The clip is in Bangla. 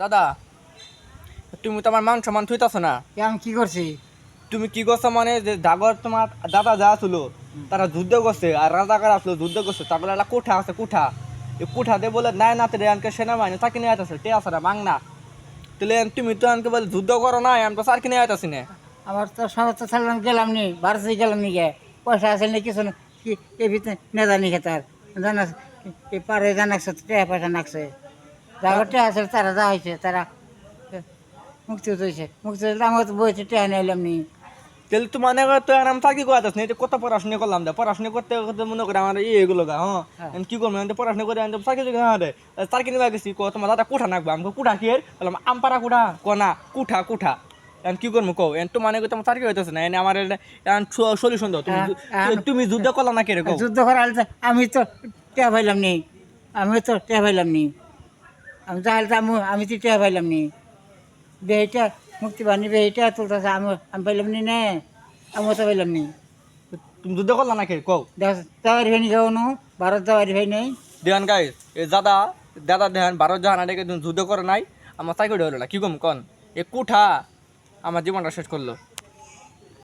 দাদা তুমি তো আমার মান সম্মান থুইতাছ না। আমি কি করছি? তুমি কি করছ মানে যে ডাগর তোমার দাদা যা ছিল তারা যুদ্ধ করছে আর রাজাকার আসলো যুদ্ধ করছে। তারপরে একটা কোঠা আছে কোঠা। এই কোঠা দিয়ে বলে নাই না তেরে আনকে সেনাবাহিনী তাকে নিয়ে আইতাছে টে আছে না। বাংলা তাহলে তুমি তো আনকে বলে যুদ্ধ করো না আমি তো সারকে নিয়ে আইতাছি না। আমার তো সমস্ত ছাড়লাম গেলাম নি ভারতে গেলাম নি গে। পয়সা আছে না কিছু না কি এ ভিতরে না জানি খেতার জানা এ পারে জানাকছে টাকা পয়সা নাকছে। আছে তারা যা হয়েছে তারা মুক্তি হয়েছে। মুক্তি হয়েছে আমার তো বইছে টাকা নিলাম নি। তাহলে তো মনে করো তো আমি চাকরি করে আইতাছি না কত পড়াশোনা করলাম দে পড়াশোনা করতে করতে মনে করে আমার এই এগুলো গা হ্যাঁ? হ্যাঁ। আমি কি করব? আমি পড়াশোনা করে আমি চাকরি করে হ্যাঁ রে। চাকরি নিয়ে গেছি কো তোমার দাদা কুঠা নাকবো আমি কই, কুঠা বললাম আমপারা কুঠা? কনা কুঠা কুঠা। এখন কি করব কও? এন তো মানে তোমার চাকরি হইতেছে না? এনে আমার সলিউশন দাও। তুমি হ্যাঁ, হ্যাঁ। তুমি যুদ্ধ করলা না কে রে যুদ্ধ তো আমি তো টেয়া পাইলাম নি। আমি তো টেয়া পাইলাম নি। আমি তাহলে তো আমি আমি তো টেয়া পাইলাম নি। বেহিটা মুক্তি বাহিনী বেহিটা তুলতেছে আমি আমি পাইলাম নি নে। আমি তো পাইলাম নি। তুমি যুদ্ধ করলা না কে কও। দেখ যাওয়ার ভাই নি গাওনো ভারত যাওয়ার ভাই নেই দেহান গাই এ দাদা দাদা দেহান ভারত জাহান এটাকে যুদ্ধ করে নাই। আমার চাকরি হলো না কি কম কন? এ কুঠা আমার জীবনটা শেষ করল।